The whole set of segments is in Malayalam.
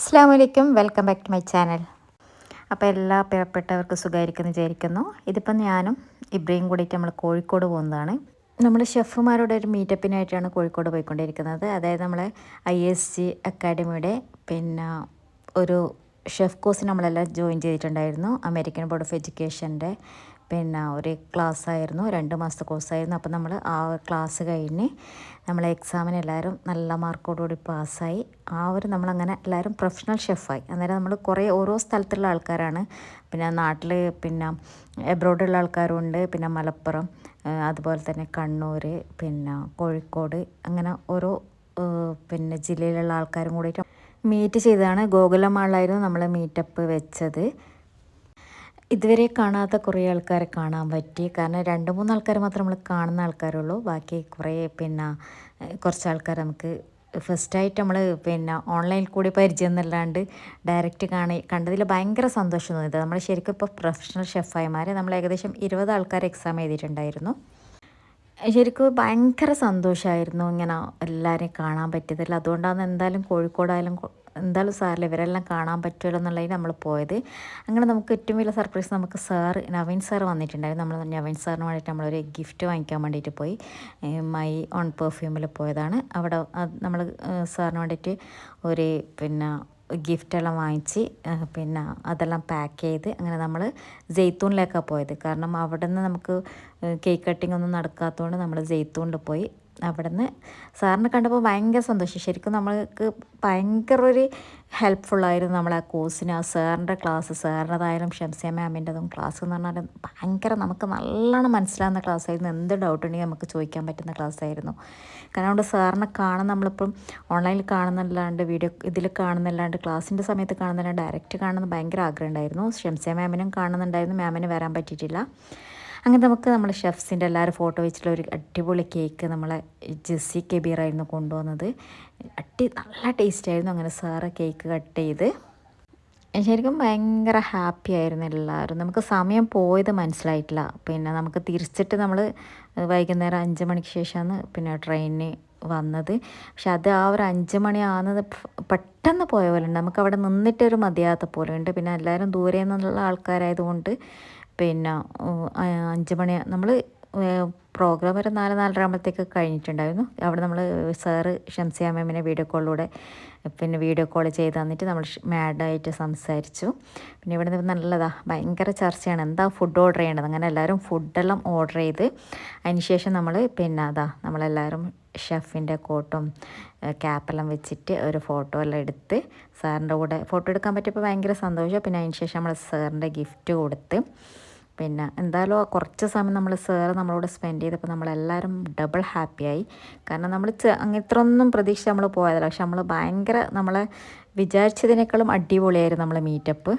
അസ്സാം വലൈക്കും welcome back to my channel. അപ്പോൾ എല്ലാ പ്രിയപ്പെട്ടവർക്കും സുഖമായിരിക്കുന്നു വിചാരിക്കുന്നു. ഇതിപ്പം ഞാനും ഇബ്രയും കൂടിയിട്ട് നമ്മൾ കോഴിക്കോട് പോകുന്നതാണ്. നമ്മൾ ഷെഫുമാരുടെ ഒരു മീറ്റപ്പിനായിട്ടാണ് കോഴിക്കോട് പോയിക്കൊണ്ടിരിക്കുന്നത്. അതായത് നമ്മളെ ഐ എസ് ജി അക്കാഡമിയുടെ പിന്നെ ഒരു ഷെഫ് കോഴ്സ് നമ്മളെല്ലാം ജോയിൻ ചെയ്തിട്ടുണ്ടായിരുന്നു. അമേരിക്കൻ ബോർഡ് ഓഫ് എഡ്യൂക്കേഷന്റെ പിന്നെ ഒരു ക്ലാസ് ആയിരുന്നു രണ്ട് മാസത്തെ കോഴ്സായിരുന്നു. അപ്പോൾ നമ്മൾ ആ ക്ലാസ് കഴിഞ്ഞ് നമ്മൾ എക്സാമിന് എല്ലാവരും നല്ല മാർക്കോടുകൂടി പാസ്സായി. ആ ഒരു നമ്മളങ്ങനെ എല്ലാവരും പ്രൊഫഷണൽ ഷെഫായി. അന്നേരം നമ്മൾ കുറേ ഓരോ സ്ഥലത്തുള്ള ആൾക്കാരാണ്. പിന്നെ നാട്ടിൽ പിന്നെ എബ്രോഡുള്ള ആൾക്കാരുണ്ട്. പിന്നെ മലപ്പുറം അതുപോലെ തന്നെ കണ്ണൂർ പിന്നെ കോഴിക്കോട് അങ്ങനെ ഓരോ പിന്നെ ജില്ലയിലുള്ള ആൾക്കാരും കൂടിയിട്ട് മീറ്റ് ചെയ്തതാണ്. ഗോകുലമാളിലായിരുന്നു നമ്മൾ മീറ്റപ്പ് വെച്ചത്. ഇതുവരെ കാണാത്ത കുറേ ആൾക്കാരെ കാണാൻ പറ്റി. കാരണം രണ്ട് മൂന്ന് ആൾക്കാർ മാത്രം നമ്മൾ കാണുന്ന ആൾക്കാരുള്ളൂ. ബാക്കി കുറേ പിന്നെ കുറച്ച് ആൾക്കാർ നമുക്ക് ഫസ്റ്റായിട്ട് നമ്മൾ പിന്നെ ഓൺലൈനിൽ കൂടി പരിചയം എന്നല്ലാണ്ട് ഡയറക്റ്റ് കാണി കണ്ടതിൽ ഭയങ്കര സന്തോഷം തോന്നിയത് നമ്മൾ ശരിക്കും ഇപ്പോൾ പ്രൊഫഷണൽ ഷെഫായിമാരെ നമ്മൾ ഏകദേശം ഇരുപത് ആൾക്കാർ എക്സാം എഴുതിയിട്ടുണ്ടായിരുന്നു. ശരിക്കും ഭയങ്കര സന്തോഷമായിരുന്നു ഇങ്ങനെ എല്ലാവരെയും കാണാൻ പറ്റിയതിൽ അതുകൊണ്ടാണ് എന്തായാലും കോഴിക്കോടായാലും എന്തായാലും സാറില്ല ഇവരെല്ലാം കാണാൻ പറ്റുമല്ലോ എന്നുള്ളതിൽ നമ്മൾ പോയത്. അങ്ങനെ നമുക്ക് ഏറ്റവും വലിയ സർപ്രൈസ് നമുക്ക് സാർ നവീൻ സാർ വന്നിട്ടുണ്ടായിരുന്നു. നമ്മൾ നവീൻ സാറിന് വേണ്ടിയിട്ട് നമ്മളൊരു ഗിഫ്റ്റ് വാങ്ങിക്കാൻ വേണ്ടിയിട്ട് പോയി. മൈ ഓൺ പെർഫ്യൂമിൽ പോയതാണ്. അവിടെ നമ്മൾ സാറിന് വേണ്ടിയിട്ട് ഒരു പിന്നെ ഗിഫ്റ്റെല്ലാം വാങ്ങിച്ച് പിന്നെ അതെല്ലാം പാക്ക് ചെയ്ത് അങ്ങനെ നമ്മൾ ജെയ്ത്തൂണിലേക്കാണ് പോയത്. കാരണം അവിടെ നിന്ന് നമുക്ക് കേക്ക് കട്ടിംഗ് ഒന്നും നടക്കാത്തതുകൊണ്ട് നമ്മൾ ജെയ്ത്തൂണിൽ പോയി. അവിടെ നിന്ന് സാറിനെ കണ്ടപ്പോൾ ഭയങ്കര സന്തോഷം. ശരിക്കും നമ്മൾക്ക് ഭയങ്കര ഒരു ഹെൽപ്ഫുള്ളായിരുന്നു നമ്മളെ ആ കോഴ്സിന് ആ സാറിന്റെ ക്ലാസ് സാറിന്റെതായാലും ഷംസിയ മാമിന്റെതും ക്ലാസ് എന്ന് പറഞ്ഞാൽ ഭയങ്കര നമുക്ക് നല്ലോണം മനസ്സിലാകുന്ന ക്ലാസ് ആയിരുന്നു. എന്ത് ഡൗട്ട് ഉണ്ടെങ്കിൽ നമുക്ക് ചോദിക്കാൻ പറ്റുന്ന ക്ലാസ് ആയിരുന്നു. കാരണം അതുകൊണ്ട് സാറിനെ കാണാൻ നമ്മളിപ്പം ഓൺലൈനിൽ കാണുന്നല്ലാണ്ട് വീഡിയോ ഇതിൽ കാണുന്നല്ലാണ്ട് ക്ലാസ്സിന്റെ സമയത്ത് കാണുന്നല്ലാണ്ട് ഡയറക്റ്റ് കാണുന്ന ഭയങ്കര ആഗ്രഹം ഉണ്ടായിരുന്നു. ഷംസിയ മാമിനും കാണുന്നുണ്ടായിരുന്നു. മാമിന് വരാൻ പറ്റിയിട്ടില്ല. അങ്ങനെ നമുക്ക് നമ്മുടെ ഷെഫ്സിന്റെ എല്ലാവരും ഫോട്ടോ വെച്ചിട്ടുള്ള ഒരു അടിപൊളി കേക്ക് നമ്മളെ ജെസ്സി കെബീറായിരുന്നു കൊണ്ടുവന്നത്. അടി നല്ല ടേസ്റ്റ് ആയിരുന്നു അങ്ങനെ സാറ് കേക്ക് കട്ട് ചെയ്ത്. ശരിക്കും ഭയങ്കര ഹാപ്പി ആയിരുന്നു എല്ലാവരും. നമുക്ക് സമയം പോയത് മനസ്സിലായിട്ടില്ല. പിന്നെ നമുക്ക് തിരിച്ചിട്ട് നമ്മൾ വൈകുന്നേരം അഞ്ച് മണിക്ക് ശേഷമാണ് പിന്നെ ട്രെയിനിന് വന്നത്. പക്ഷെ അത് ആ ഒരു അഞ്ച് മണി ആകുന്നത് പെട്ടെന്ന് പോയ പോലെ ഉണ്ട്. നമുക്ക് അവിടെ നിന്നിട്ടൊരു മതിയാത്ത പോലെ ഉണ്ട്. പിന്നെ എല്ലാവരും ദൂരെ നിന്നുള്ള ആൾക്കാരായതുകൊണ്ട് പിന്നെ അഞ്ച് മണി നമ്മൾ പ്രോഗ്രാം ഒരു നാല് നാലര ആകുമ്പോഴത്തേക്ക് കഴിഞ്ഞിട്ടുണ്ടായിരുന്നു. അവിടെ നമ്മൾ സാറ് ഷംസിയ മാമിനെ വീഡിയോ കോളിലൂടെ പിന്നെ വീഡിയോ കോൾ ചെയ്ത് തന്നിട്ട് നമ്മൾ മാഡായിട്ട് സംസാരിച്ചു. പിന്നെ ഇവിടെ നിന്ന് നല്ലതാ ഭയങ്കര ചർച്ചയാണ്. എന്താ ഫുഡ് ഓർഡർ ചെയ്യേണ്ടത്? അങ്ങനെ എല്ലാവരും ഫുഡെല്ലാം ഓർഡർ ചെയ്ത് അതിനുശേഷം നമ്മൾ പിന്നെ അതാ നമ്മളെല്ലാവരും ഷെഫിന്റെ കോട്ടും ക്യാപ്പെല്ലാം വെച്ചിട്ട് ഒരു ഫോട്ടോ എല്ലാം എടുത്ത് സാറിന്റെ കൂടെ ഫോട്ടോ എടുക്കാൻ പറ്റിയപ്പോൾ ഭയങ്കര സന്തോഷം. പിന്നെ അതിന് ശേഷം നമ്മൾ സാറിന്റെ ഗിഫ്റ്റ് കൊടുത്ത് പിന്നെ എന്തായാലും കുറച്ച് സമയം നമ്മൾ സാറ് നമ്മളോട് സ്പെൻഡ് ചെയ്തപ്പോൾ നമ്മളെല്ലാവരും ഡബിൾ ഹാപ്പിയായി കാരണം നമ്മൾ ഇത്രയൊന്നും പ്രതീക്ഷ നമ്മൾ പോയതല്ല. പക്ഷെ നമ്മൾ ഭയങ്കര നമ്മളെ വിചാരിച്ചതിനേക്കാളും അടിപൊളിയായിരുന്നു നമ്മളെ മീറ്റപ്പ്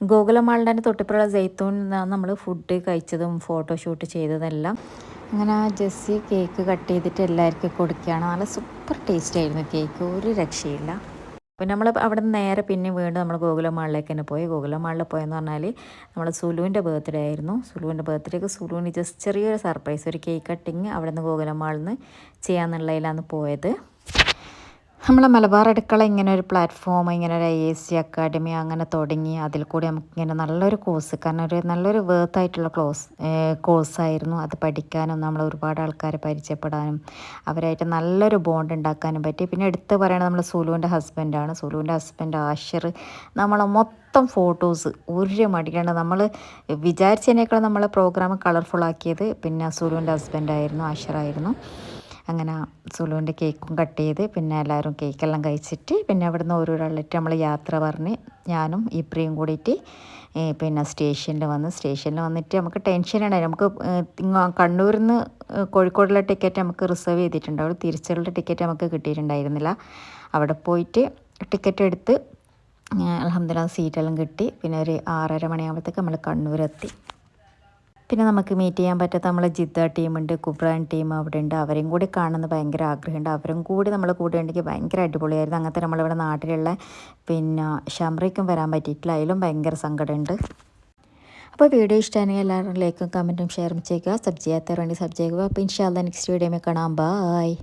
ഗോകുലമാളിന്റെ തൊട്ടിപ്പുറ ജെയ്ത്തൂൺ നമ്മൾ ഫുഡ് കഴിച്ചതും ഫോട്ടോഷൂട്ട് ചെയ്തതെല്ലാം അങ്ങനെ ജെസ്സി കേക്ക് കട്ട് ചെയ്തിട്ട് എല്ലാവർക്കും കൊടുക്കുകയാണ്. നല്ല സൂപ്പർ ടേസ്റ്റ് ആയിരുന്നു കേക്ക് ഒരു രക്ഷയില്ല. പിന്നെ നമ്മൾ അവിടെ നിന്ന് നേരെ പിന്നെ വീണ്ടും നമ്മൾ ഗോകുലമാളിലേക്ക് തന്നെ പോയി. ഗോകുലമാളിൽ പോയെന്ന് പറഞ്ഞാൽ നമ്മൾ സുലുവിന്റെ ബർത്ത്ഡേ ആയിരുന്നു. സുലുവിന്റെ ബർത്ത്ഡേക്ക് സുലുവിന് ജസ്റ്റ് ചെറിയൊരു സർപ്രൈസ് ഒരു കേക്ക് കട്ടിങ് അവിടെ നിന്ന് ഗോകുലമാളിൽ നിന്ന് ചെയ്യാമെന്നുള്ളതിലാണ് പോയത്. നമ്മളെ മലബാർ അടുക്കള ഇങ്ങനെ ഒരു പ്ലാറ്റ്ഫോം ഇങ്ങനെ ഒരു ഐ എസ് സി അക്കാഡമി അങ്ങനെ തുടങ്ങി അതിൽ കൂടി നമുക്ക് ഇങ്ങനെ നല്ലൊരു കോഴ്സ് കാരണം ഒരു നല്ലൊരു വേർത്ത് ആയിട്ടുള്ള ക്ലോസ് കോഴ്സായിരുന്നു അത് പഠിക്കാനും നമ്മൾ ഒരുപാട് ആൾക്കാരെ പരിചയപ്പെടാനും അവരായിട്ട് നല്ലൊരു ബോണ്ട് ഉണ്ടാക്കാനും പറ്റി. പിന്നെ എടുത്ത് പറയുന്നത് നമ്മൾ സുലുവിന്റെ ഹസ്ബൻഡാണ് സുലുവിന്റെ ഹസ്ബൻഡ് ആഷിർ നമ്മളെ മൊത്തം ഫോട്ടോസ് ഒരു മടിക്കാണ്ട് നമ്മൾ വിചാരിച്ചതിനേക്കാൾ നമ്മളെ പ്രോഗ്രാം കളർഫുൾ ആക്കിയത് പിന്നെ സുലുവിന്റെ ഹസ്ബൻഡായിരുന്നു ആഷിറായിരുന്നു. അങ്ങനെ സുലുവിന്റെ കേക്കും കട്ട് ചെയ്ത് പിന്നെ എല്ലാവരും കേക്കെല്ലാം കഴിച്ചിട്ട് പിന്നെ അവിടുന്ന് ഓരോരാളിട്ട് നമ്മൾ യാത്ര പറഞ്ഞ് ഞാനും ഇപ്രിയും കൂടിയിട്ട് പിന്നെ സ്റ്റേഷനിൽ വന്ന് സ്റ്റേഷനിൽ വന്നിട്ട് നമുക്ക് ടെൻഷൻ ഉണ്ടായി നമുക്ക് കണ്ണൂരിൽ നിന്ന് കോഴിക്കോടുള്ള ടിക്കറ്റ് നമുക്ക് റിസർവ് ചെയ്തിട്ടുണ്ട്. അവിടെ തിരിച്ചുള്ള ടിക്കറ്റ് നമുക്ക് കിട്ടിയിട്ടുണ്ടായിരുന്നില്ല. അവിടെ പോയിട്ട് ടിക്കറ്റ് എടുത്ത് അലഹമ്മദില്ല സീറ്റെല്ലാം കിട്ടി. പിന്നെ ഒരു ആറര മണിയാകുമ്പോഴത്തേക്ക് നമ്മൾ കണ്ണൂരെത്തി. പിന്നെ നമുക്ക് മീറ്റ് ചെയ്യാൻ പറ്റാത്ത നമ്മളെ ജിദ്ദ ടീമുണ്ട് കുബ്രാൻ ടീം അവിടെ ഉണ്ട്. അവരെയും കൂടി കാണുന്ന ഭയങ്കര ആഗ്രഹമുണ്ട്. അവരും കൂടി നമ്മൾ കൂടെ ഉണ്ടെങ്കിൽ ഭയങ്കര അടിപൊളിയായിരുന്നു. അങ്ങനത്തെ നമ്മളിവിടെ നാട്ടിലുള്ള പിന്നെ ഷംറയ്ക്കും വരാൻ പറ്റിയിട്ടില്ല. അതിലും ഭയങ്കര സങ്കടമുണ്ട്. അപ്പോൾ വീഡിയോ ഇഷ്ടമാണെങ്കിൽ എല്ലാവരും ലൈക്കും കമന്റും ഷെയറും ചെയ്യുക. സബ് ചെയ്യാത്തവരുണ്ടെങ്കിൽ സബ് ചെയ്യുക. അപ്പോൾ ഇൻഷാല്ല നെക്സ്റ്റ് വീഡിയോ കാണാം. ബായ്